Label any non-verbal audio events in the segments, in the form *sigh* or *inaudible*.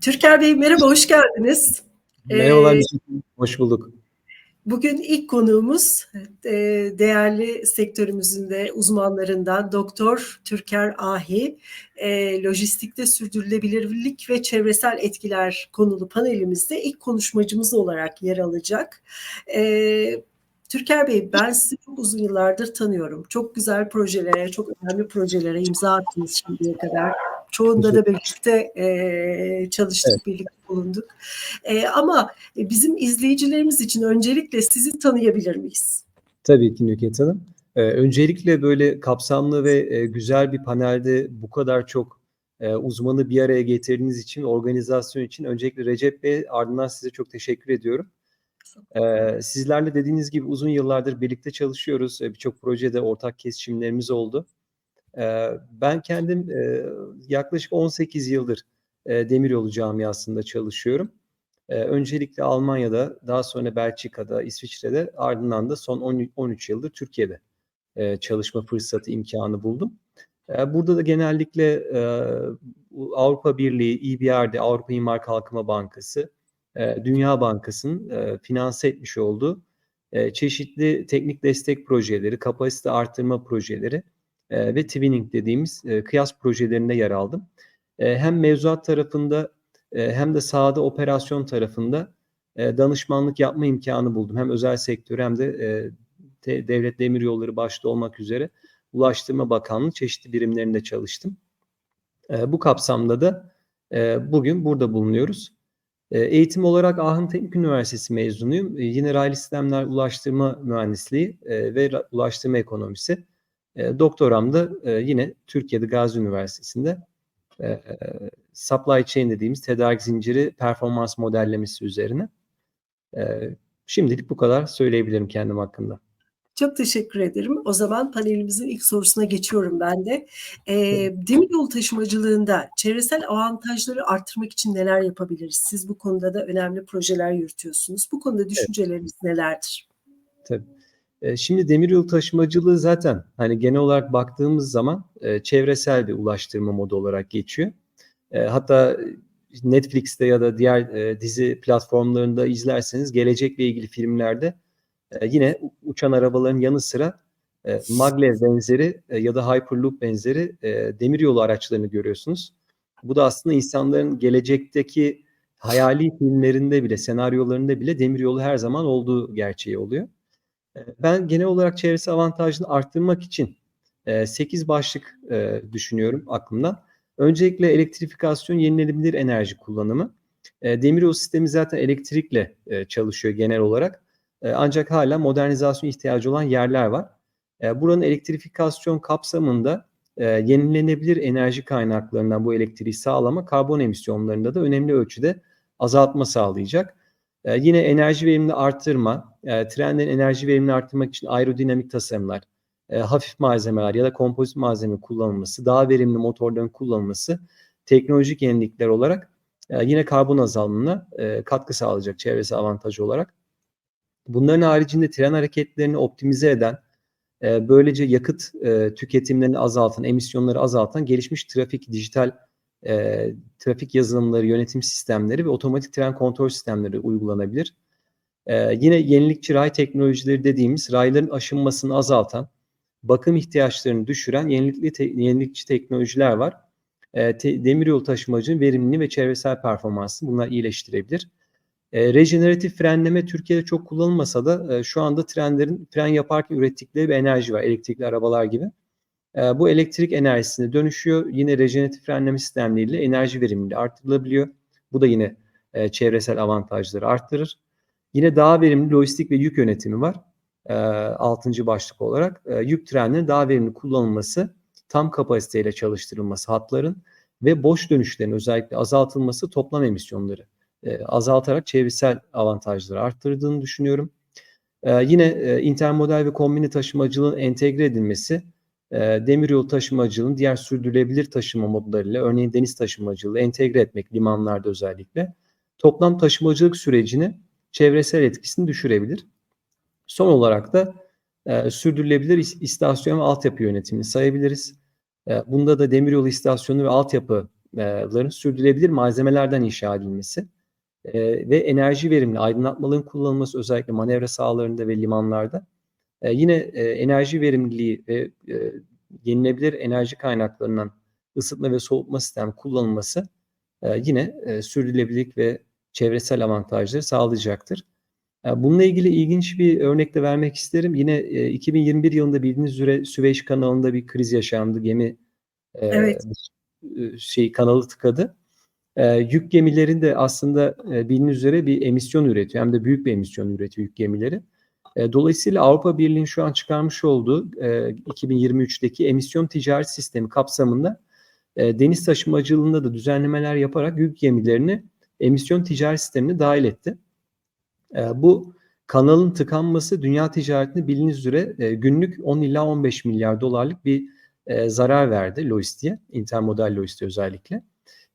Türker Bey merhaba, hoş geldiniz. Merhabalar, Eee hoş bulduk. Bugün ilk konuğumuz, eee, değerli sektörümüzün de uzmanlarından Doktor Türker Ahi. Eee, lojistikte sürdürülebilirlik ve çevresel etkiler konulu panelimizde ilk konuşmacımız olarak yer alacak. Eee, Türker Bey, ben sizi çok uzun yıllardır tanıyorum. Çok güzel projelere, çok önemli projelere imza attınız şimdiye kadar. Çoğunda da birlikte, eee, çalıştık, Evet. birlikte bulunduk. Eee, ama bizim izleyicilerimiz için öncelikle sizi tanıyabilir miyiz? Tabii ki Nükhet Hanım. Eee, öncelikle böyle kapsamlı ve, eee, güzel bir panelde bu kadar çok, eee, uzmanı bir araya getirdiğiniz için, organizasyon için öncelikle Recep Bey, ardından size çok teşekkür ediyorum. Eee, sizlerle dediğiniz gibi uzun yıllardır birlikte çalışıyoruz. Eee, birçok projede ortak kesişimlerimiz oldu. Ben kendim, yaklaşık 18 yıldır, eee, demiryolu camiasında çalışıyorum. Öncelikle Almanya'da, daha sonra Belçika'da, İsviçre'de, ardından da son on ü 13 yıldır Türkiye'de, çalışma fırsatı, imkânı buldum. Burada da genellikle, Avrupa Birliği, EBRD, Avrupa İmar Kalkınma Bankası, Dünya Bankası'nın, finanse etmiş olduğu, çeşitli teknik destek projeleri, kapasite artırma projeleri, eee, ve twinning dediğimiz, eee, kıyas projelerinde yer aldım. Eee, hem mevzuat tarafında, hem de sahada operasyon tarafında, danışmanlık yapma imkânı buldum. Hem özel sektöre hem de, Devlet Demiryolları başta olmak üzere Ulaştırma Bakanlığı çeşitli birimlerinde çalıştım. Bu kapsamda da, bugün burada bulunuyoruz. Eğitim olarak Aachen Teknik Üniversitesi mezunuyum. Yine raylı sistemler ulaştırma mühendisliği, ve ulaştırma ekonomisi. Eee, doktoram da, eee, yine Türkiye'de Gazi Üniversitesi'nde, eee, supply chain dediğimiz tedarik zinciri performans modellemesi üzerine. Eee, şimdilik bu kadar söyleyebilirim kendim hakkında. Çok teşekkür ederim. O zaman panelimizin ilk sorusuna geçiyorum ben de. Eee, demiryolu taşımacılığında çevresel avantajları arttırmak için neler yapabiliriz? Siz bu konuda da önemli projeler yürütüyorsunuz. Bu konuda Evet. düşünceleriniz nelerdir? Tabii. Eee, şimdi demiryolu taşımacılığı zaten, hani, genel olarak baktığımız zaman, eee, çevresel bir ulaştırma modu olarak geçiyor. Eee, hatta Netflix'te ya da diğer, dizi platformlarında izlerseniz gelecekle ilgili filmlerde, yine uçan arabaların yanı sıra, Maglev benzeri, ya da Hyperloop benzeri, demiryolu araçlarını görüyorsunuz. Bu da aslında insanların gelecekteki hayali filmlerinde bile, senaryolarında bile demiryolu her zaman olduğu gerçeği oluyor. Ben genel olarak çevresel avantajını arttırmak için, eee, 8 başlık, düşünüyorum aklımda. Öncelikle elektrifikasyon, yenilenebilir enerji kullanımı. Demiryolu sistemi zaten elektrikle, çalışıyor genel olarak. Ancak hâlâ modernizasyon ihtiyacı olan yerler var. Buranın elektrifikasyon kapsamında, yenilenebilir enerji kaynaklarından bu elektriği sağlama, karbon emisyonlarında da önemli ölçüde azaltma sağlayacak. Eee, yine enerji verimini arttırma, eee, trenlerin enerji verimini arttırmak için aerodinamik tasarımlar, eee, hafif malzemeler ya da kompozit malzeme kullanılması, daha verimli motorların kullanılması teknolojik yenilikler olarak, eee, yine karbon azalımına, eee, katkı sağlayacak çevresel avantaj olarak. Bunların haricinde tren hareketlerini optimize eden, eee, böylece yakıt, eee, tüketimlerini azaltan, emisyonları azaltan gelişmiş trafik, dijital, eee, trafik yazılımları, yönetim sistemleri ve otomatik tren kontrol sistemleri uygulanabilir. Eee, yine yenilikçi ray teknolojileri dediğimiz rayların aşınmasını azaltan, bakım ihtiyaçlarını düşüren yenilikli te yenilikçi teknolojiler var. Eee, te demiryolu taşımacılığının verimliliğini ve çevresel performansını bunlar iyileştirebilir. Eee, rejeneratif frenleme Türkiye'de çok kullanılmasa da, eee, şu anda trenlerin fren yaparken ürettikleri bir enerji var, elektrikli arabalar gibi. Eee, bu elektrik enerjisine dönüşüyor. Yine rejeneratif frenleme sistemleriyle enerji verimliliği artırılabiliyor. Bu da yine, eee, çevresel avantajları arttırır. Yine daha verimli lojistik ve yük yönetimi var, eee, 6. başlık olarak. Eee, yük trenlerinin daha verimli kullanılması, tam kapasiteyle çalıştırılması hatların ve boş dönüşlerin özellikle azaltılması toplam emisyonları, eee, azaltarak çevresel avantajları arttırdığını düşünüyorum. Yine, eee, intermodal ve kombine taşımacılığın entegre edilmesi, demiryolu taşımacılığını diğer sürdürülebilir taşıma modlarıyla, örneğin deniz taşımacılığı entegre etmek limanlarda özellikle, toplam taşımacılık sürecini, çevresel etkisini düşürebilir. Son olarak da, eee, sürdürülebilir is istasyon ve altyapı yönetimini sayabiliriz. Eee, bunda da demiryolu istasyonu ve altyapı taşımaların sürdürülebilir malzemelerden inşa edilmesi e, ve enerji verimli aydınlatmaların kullanılması özellikle manevra sahalarında ve limanlarda e, yine e, enerji verimliliği ve e, yenilebilir enerji kaynaklarından ısıtma ve soğutma sistemi kullanılması e, yine e, sürdürülebilirlik ve çevresel avantajları sağlayacaktır. E, bununla ilgili ilginç bir örnek de vermek isterim. Yine e, 2021 yılında bildiğiniz üzere Süveyş kanalında bir kriz yaşandı. Gemi e, Evet. e, şey kanalı tıkadı. E, yük gemileri de aslında e, bildiğiniz üzere bir emisyon üretiyor. Hem de büyük bir emisyon üretiyor yük gemileri. E, dolayısıyla Avrupa Birliği'nin şu an çıkarmış olduğu e, 2023'teki emisyon ticaret sistemi kapsamında e, deniz taşımacılığında da düzenlemeler yaparak yük gemilerini emisyon ticaret sistemine dahil etti. E, bu kanalın tıkanması dünya ticaretine bildiğiniz üzere günlük 10 ila 15 milyar dolarlık bir zarar verdi lojistiğe, intermodal lojistiğe özellikle.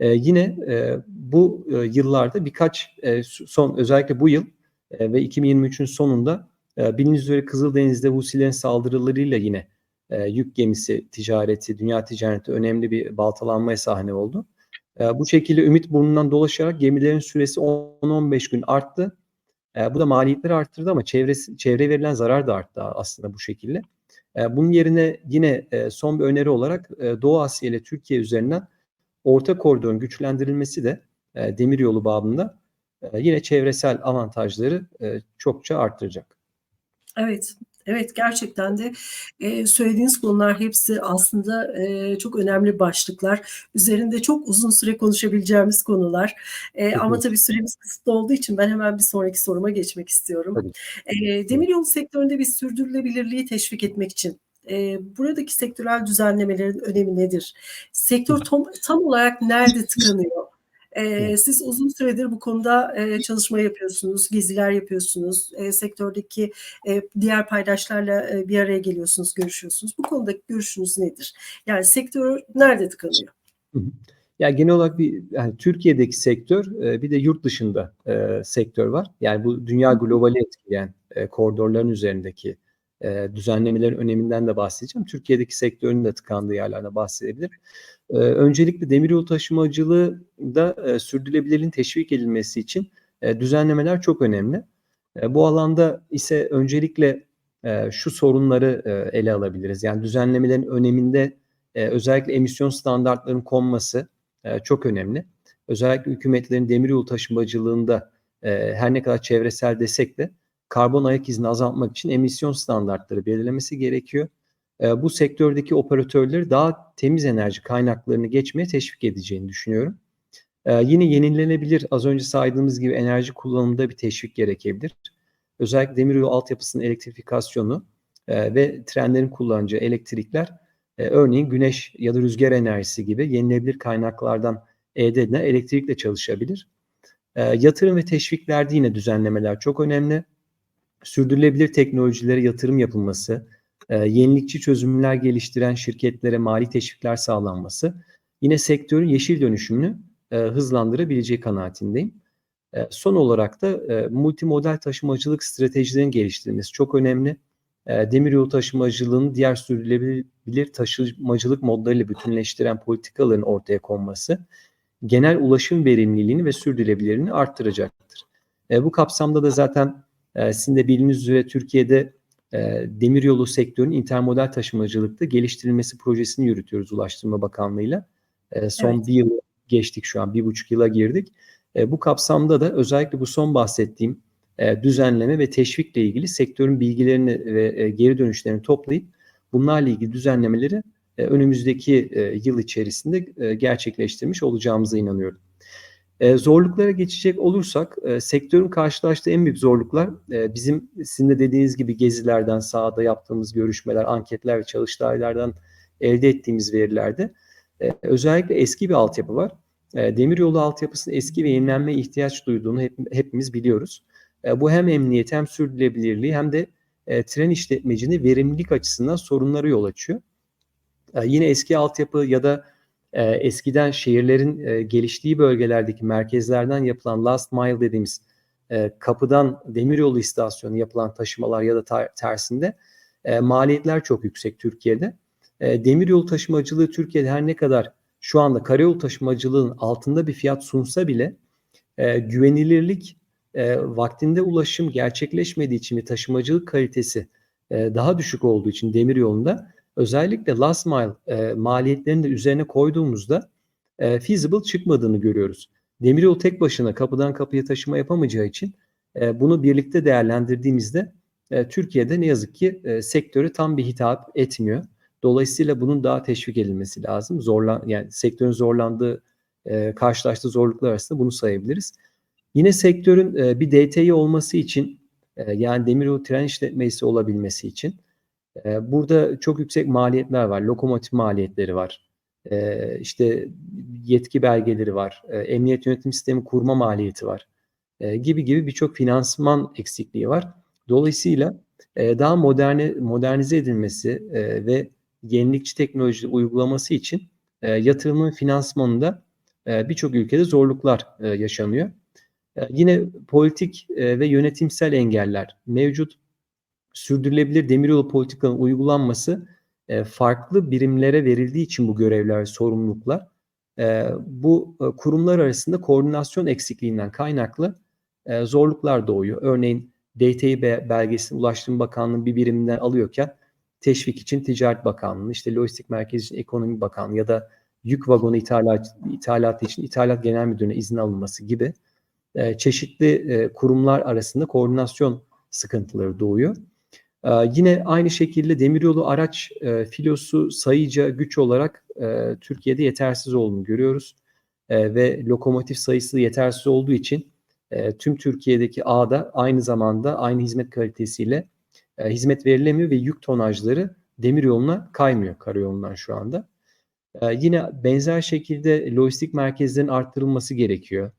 E, yine e, bu e, yıllarda birkaç e, son özellikle bu yıl e, ve 2023'ün sonunda e, bildiğiniz üzere Kızıldeniz'de Husilerin saldırılarıyla yine e, yük gemisi ticareti, dünya ticareti önemli bir baltalanmaya sahne oldu. E, bu şekilde Ümit burnundan dolaşarak gemilerin süresi 10-15 gün arttı. E, bu da maliyetleri arttırdı ama çevresi, çevreye verilen zarar da arttı aslında bu şekilde. E, bunun yerine yine e, son bir öneri olarak e, Doğu Asya ile Türkiye üzerinden orta koridorun güçlendirilmesi de e, demiryolu babında e, yine çevresel avantajları e, çokça arttıracak. Evet, evet gerçekten de e, söylediğiniz konular hepsi aslında e, çok önemli başlıklar. Üzerinde çok uzun süre konuşabileceğimiz konular. E, ama tabii süremiz kısıtlı olduğu için ben hemen bir sonraki soruma geçmek istiyorum. E, demiryolu sektöründe bir sürdürülebilirliği teşvik etmek için e, buradaki sektörel düzenlemelerin önemi nedir? Sektör tam, tam olarak nerede tıkanıyor? E, siz uzun süredir bu konuda e, çalışma yapıyorsunuz, geziler yapıyorsunuz, e, sektördeki e, diğer paydaşlarla e, bir araya geliyorsunuz, görüşüyorsunuz. Bu konudaki görüşünüz nedir? Yani sektör nerede tıkanıyor? Hı hı. Ya genel olarak bir yani Türkiye'deki sektör e, bir de yurt dışında e, sektör var. Yani bu dünya globali etkileyen e, koridorların üzerindeki e, düzenlemelerin öneminden de bahsedeceğim. Türkiye'deki sektörün de tıkandığı yerlerden bahsedebilirim. E, öncelikle demiryolu taşımacılığı da e, sürdürülebilirliğin teşvik edilmesi için e, düzenlemeler çok önemli. E, bu alanda ise öncelikle e, şu sorunları e, ele alabiliriz. Yani düzenlemelerin öneminde e, özellikle emisyon standartlarının konması e, çok önemli. Özellikle hükümetlerin demiryolu taşımacılığında e, her ne kadar çevresel desek de karbon ayak izini azaltmak için emisyon standartları belirlemesi gerekiyor. E, bu sektördeki operatörleri daha temiz enerji kaynaklarını geçmeye teşvik edeceğini düşünüyorum. E, yine yenilenebilir az önce saydığımız gibi enerji kullanımında bir teşvik gerekebilir. Özellikle demiryolu altyapısının elektrifikasyonu e, ve trenlerin kullanacağı elektrikler e, örneğin güneş ya da rüzgar enerjisi gibi yenilenebilir kaynaklardan elde edilen elektrikle çalışabilir. E, yatırım ve teşviklerde yine düzenlemeler çok önemli sürdürülebilir teknolojilere yatırım yapılması, e, yenilikçi çözümler geliştiren şirketlere mali teşvikler sağlanması yine sektörün yeşil dönüşümünü e, hızlandırabileceği kanaatindeyim. E, son olarak da e, multimodal taşımacılık stratejilerinin geliştirilmesi çok önemli. E, demiryolu taşımacılığını diğer sürdürülebilir taşımacılık modlarıyla bütünleştiren politikaların ortaya konması genel ulaşım verimliliğini ve sürdürülebilirliğini arttıracaktır. E, bu kapsamda da zaten e, sizin de bildiğiniz üzere Türkiye'de e, demiryolu sektörünün intermodal taşımacılıkta geliştirilmesi projesini yürütüyoruz Ulaştırma Bakanlığı'yla. E, son Evet. bir yıl geçtik şu an, bir buçuk yıla girdik. E, bu kapsamda da özellikle bu son bahsettiğim e, düzenleme ve teşvikle ilgili sektörün bilgilerini ve e, geri dönüşlerini toplayıp bunlarla ilgili düzenlemeleri e, önümüzdeki e, yıl içerisinde e, gerçekleştirmiş olacağımıza inanıyorum. E, zorluklara geçecek olursak e, sektörün karşılaştığı en büyük zorluklar e, bizim sizin de dediğiniz gibi gezilerden, sahada yaptığımız görüşmeler, anketler ve çalıştaylardan elde ettiğimiz verilerde e, özellikle eski bir altyapı var. E, demiryolu altyapısının eski ve yenilenmeye ihtiyaç duyduğunu hep, hepimiz biliyoruz. E, bu hem emniyet hem sürdürülebilirliği hem de e, tren işletmecinin verimlilik açısından sorunları yol açıyor. E, yine eski altyapı ya da e, eskiden şehirlerin e, geliştiği bölgelerdeki merkezlerden yapılan last mile dediğimiz e, kapıdan demiryolu istasyonu yapılan taşımalar ya da ter- tersinde e, maliyetler çok yüksek Türkiye'de. E, demiryolu taşımacılığı Türkiye'de her ne kadar şu anda karayolu taşımacılığın altında bir fiyat sunsa bile e, güvenilirlik e, vaktinde ulaşım gerçekleşmediği için ve taşımacılık kalitesi e, daha düşük olduğu için demir yolunda özellikle last mile e, maliyetlerini de üzerine koyduğumuzda e, feasible çıkmadığını görüyoruz. Demiryolu tek başına kapıdan kapıya taşıma yapamayacağı için e, bunu birlikte değerlendirdiğimizde e, Türkiye'de ne yazık ki e, sektörü tam bir hitap etmiyor. Dolayısıyla bunun daha teşvik edilmesi lazım. Zorlan yani sektörün zorlandığı e, karşılaştığı zorluklar arasında bunu sayabiliriz. Yine sektörün e, bir DTI olması için e, yani demiryolu tren işletmesi olabilmesi için burada çok yüksek maliyetler var. Lokomotif maliyetleri var. İşte yetki belgeleri var. Emniyet yönetim sistemi kurma maliyeti var. Gibi gibi birçok finansman eksikliği var. Dolayısıyla daha moderne modernize edilmesi ve yenilikçi teknoloji uygulaması için e, yatırımın finansmanında birçok ülkede zorluklar yaşanıyor. Yine politik ve yönetimsel engeller mevcut sürdürülebilir demiryolu politikanın uygulanması e, farklı birimlere verildiği için bu görevler, sorumluluklar e, bu e, kurumlar arasında koordinasyon eksikliğinden kaynaklı e, zorluklar doğuyor. Örneğin DTİ belgesini Ulaştırma Bakanlığı bir biriminden alıyorken teşvik için Ticaret Bakanlığı, işte Lojistik Merkezi için Ekonomi Bakanlığı ya da yük vagonu ithalat, ithalatı için İthalat Genel Müdürlüğü'ne izin alınması gibi e, çeşitli e, kurumlar arasında koordinasyon sıkıntıları doğuyor. E, yine aynı şekilde demiryolu araç e, filosu sayıca güç olarak e, Türkiye'de yetersiz olduğunu görüyoruz. E, ve lokomotif sayısı yetersiz olduğu için e, tüm Türkiye'deki ağda aynı zamanda aynı hizmet kalitesiyle e, hizmet verilemiyor ve yük tonajları demiryoluna kaymıyor karayolundan şu anda. E, yine benzer şekilde lojistik merkezlerin arttırılması gerekiyor.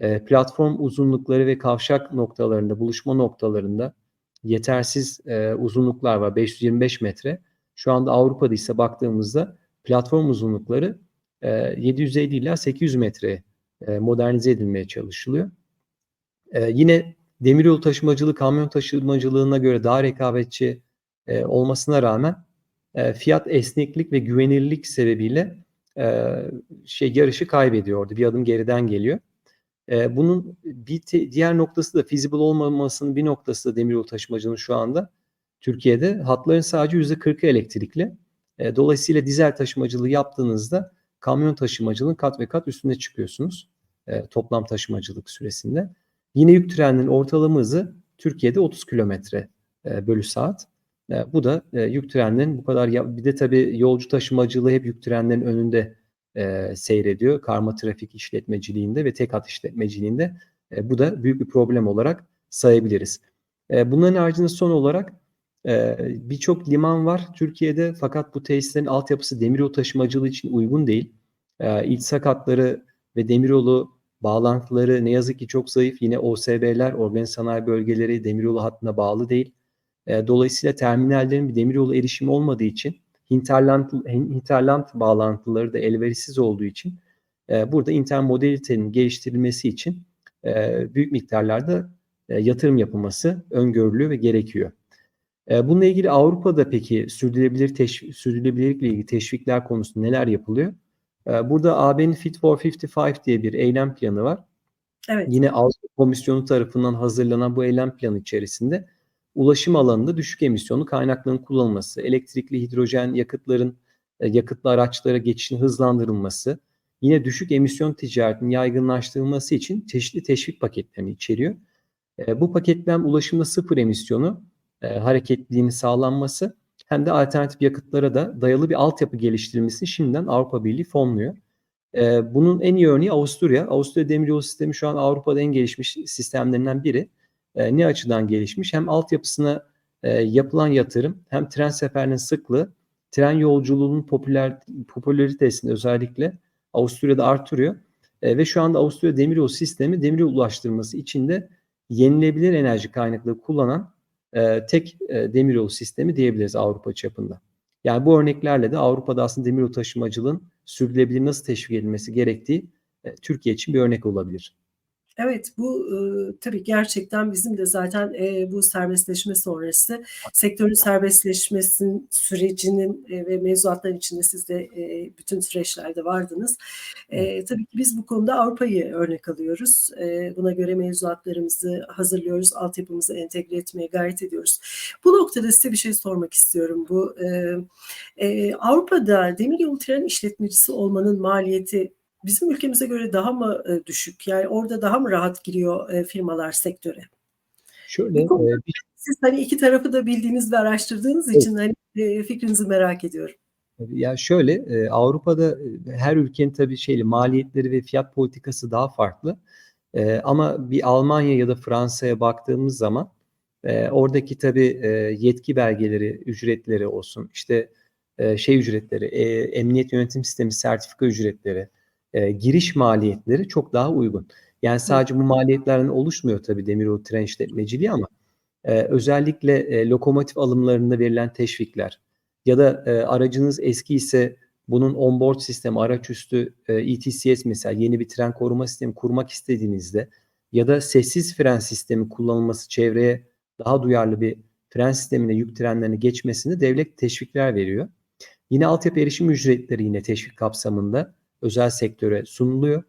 E, platform uzunlukları ve kavşak noktalarında, buluşma noktalarında yetersiz e, uzunluklar var. 525 metre. Şu anda Avrupa'da ise baktığımızda platform uzunlukları e, 750 ila 800 metre e, modernize edilmeye çalışılıyor. E, yine demiryolu taşımacılığı kamyon taşımacılığına göre daha rekabetçi e, olmasına rağmen e, fiyat esneklik ve güvenilirlik sebebiyle e, şey yarışı kaybediyor orada. Bir adım geriden geliyor. E, bunun bir te, diğer noktası da feasible olmamasının bir noktası da demiryolu taşımacılığının şu anda Türkiye'de hatların sadece %40'ı elektrikli. E, dolayısıyla dizel taşımacılığı yaptığınızda kamyon taşımacılığının kat ve kat üstüne çıkıyorsunuz e, toplam taşımacılık süresinde. Yine yük treninin ortalama hızı Türkiye'de 30 kilometre bölü saat. E, bu da e, yük trenlerinin bu kadar ya, bir de tabii yolcu taşımacılığı hep yük trenlerin önünde e, seyrediyor. Karma trafik işletmeciliğinde ve tek hat işletmeciliğinde. E, bu da büyük bir problem olarak sayabiliriz. E, bunların haricinde son olarak e, birçok liman var Türkiye'de fakat bu tesislerin altyapısı demiryolu taşımacılığı için uygun değil. E, ilçak hatları ve demiryolu bağlantıları ne yazık ki çok zayıf. Yine OSB'ler, organize sanayi bölgeleri demiryolu hattına bağlı değil. E, dolayısıyla terminallerin bir demiryolu erişimi olmadığı için hinterland, hinterland bağlantıları da elverişsiz olduğu için e, burada intermodalitenin geliştirilmesi için e, büyük miktarlarda e, yatırım yapılması öngörülüyor ve gerekiyor. E, bununla ilgili Avrupa'da peki sürdürülebilir teşvik, sürdürülebilirlikle ilgili teşvikler konusunda neler yapılıyor? E, burada AB'nin Fit for 55 diye bir eylem planı var. Evet. Yine Avrupa Komisyonu tarafından hazırlanan bu eylem planı içerisinde ulaşım alanında düşük emisyonlu kaynakların kullanılması, elektrikli hidrojen yakıtların e, yakıtlı araçlara geçişin hızlandırılması, yine düşük emisyon ticaretinin yaygınlaştırılması için çeşitli teşvik paketlerini içeriyor. E, bu paketler ulaşımda sıfır emisyonu e, hareketliliğini sağlanması hem de alternatif yakıtlara da dayalı bir altyapı geliştirilmesi şimdiden Avrupa Birliği fonluyor. Bunun en iyi örneği Avusturya. Avusturya demiryolu sistemi şu an Avrupa'da en gelişmiş sistemlerinden biri e, ne açıdan gelişmiş? Hem altyapısına e, yapılan yatırım hem tren seferinin sıklığı tren yolculuğunun popüler popülaritesini özellikle Avusturya'da artırıyor. E, ve şu anda Avusturya demiryolu sistemi demiryolu ulaştırması içinde yenilebilir enerji kaynakları kullanan e, tek e, demiryolu sistemi diyebiliriz Avrupa çapında. Yani bu örneklerle de Avrupa'da aslında demiryolu taşımacılığın sürdürülebilir nasıl teşvik edilmesi gerektiği e, Türkiye için bir örnek olabilir. Evet, bu, ııı, tabii gerçekten bizim de zaten, eee, bu serbestleşme sonrası sektörün serbestleşmesin sürecinin, eee, ve mevzuatların içinde siz de, eee, bütün süreçlerde vardınız. Eee, tabii ki biz bu konuda Avrupa'yı örnek alıyoruz. Eee, buna göre mevzuatlarımızı hazırlıyoruz, altyapımızı entegre etmeye gayret ediyoruz. Bu noktada size bir şey sormak istiyorum. Bu, eee, eee, Avrupa'da demiryolu tren işletmecisi olmanın maliyeti bizim ülkemize göre daha mı, eee, düşük? Yani orada daha mı rahat giriyor, eee, firmalar sektöre? Şöyle, bir siz, hani, 2 tarafı da bildiğiniz ve araştırdığınız Evet. için, hani, eee, fikrinizi merak ediyorum. Ya şöyle, Avrupa'da, her ülkenin tabii şeyli maliyetleri ve fiyat politikası daha farklı. Ama bir Almanya ya da Fransa'ya baktığımız zaman, oradaki tabii, yetki belgeleri, ücretleri olsun, işte, şey ücretleri, emniyet yönetim sistemi sertifika ücretleri, eee, giriş maliyetleri çok daha uygun. Yani sadece bu maliyetlerden oluşmuyor tabii demiryolu tren işletmeciliği ama, eee, özellikle, eee, lokomotif alımlarında verilen teşvikler ya da, eee, aracınız eskiyse bunun on board sistemi, araç üstü, eee, ETCS mesela yeni bir tren koruma sistemi kurmak istediğinizde ya da sessiz fren sistemi kullanılması, çevreye daha duyarlı bir fren sistemine yük trenlerine geçmesinde devlet teşvikler veriyor. Yine altyapı erişim ücretleri yine teşvik kapsamında özel sektöre sunuluyor.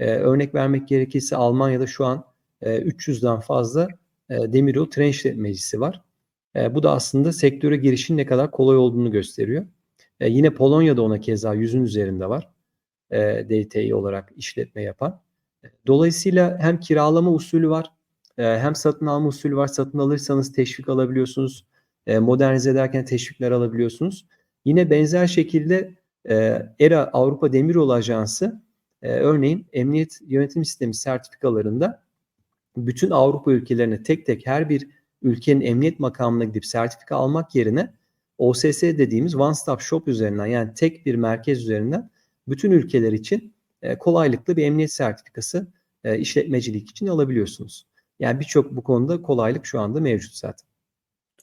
Eee, örnek vermek gerekirse Almanya'da şu an, eee, 300'den fazla, eee, demiryolu tren işletmecisi var. Eee, bu da aslında sektöre girişin ne kadar kolay olduğunu gösteriyor. Eee, yine Polonya'da ona keza 100'ün üzerinde var, eee, DTİ olarak işletme yapan. Eee, dolayısıyla hem kiralama usulü var, eee, hem satın alma usulü var. Satın alırsanız teşvik alabiliyorsunuz. Eee, modernize ederken teşvikler alabiliyorsunuz. Yine benzer şekilde, eee, ERA Avrupa Demiryolu Ajansı, eee, örneğin emniyet yönetim sistemi sertifikalarında bütün Avrupa ülkelerine tek tek her bir ülkenin emniyet makamına gidip sertifika almak yerine OSS dediğimiz One Stop Shop üzerinden yani tek bir merkez üzerinden bütün ülkeler için, eee, kolaylıkla bir emniyet sertifikası, eee, işletmecilik için alabiliyorsunuz. Yani birçok bu konuda kolaylık şu anda mevcut zaten.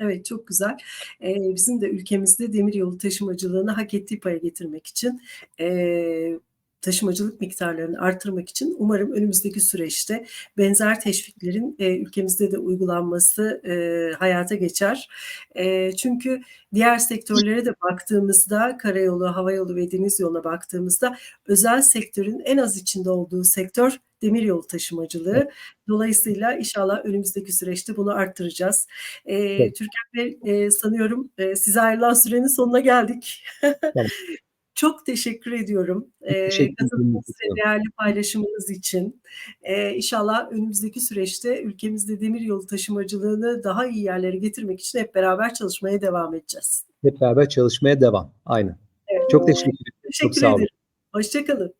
Evet, çok güzel. Eee, bizim de ülkemizde demiryolu taşımacılığını hak ettiği paya getirmek için, eee, taşımacılık miktarlarını artırmak için umarım önümüzdeki süreçte benzer teşviklerin, eee, ülkemizde de uygulanması, eee, hayata geçer. Eee, çünkü diğer sektörlere de baktığımızda karayolu, havayolu ve deniz yoluna baktığımızda özel sektörün en az içinde olduğu sektör demiryolu taşımacılığı. Dolayısıyla inşallah önümüzdeki süreçte bunu arttıracağız. Eee, Evet. Türker Bey, eee, sanıyorum, eee, size ayrılan sürenin sonuna geldik. Tamam. *laughs* Çok teşekkür ediyorum, eee, teşekkür ve değerli paylaşımınız için. Eee, inşallah önümüzdeki süreçte ülkemizde demiryolu taşımacılığını daha iyi yerlere getirmek için hep beraber çalışmaya devam edeceğiz. Hep beraber çalışmaya devam. Aynen. Evet. Çok teşekkür ederim. Çok Teşekkür sağ olun. ederim. Hoşça kalın.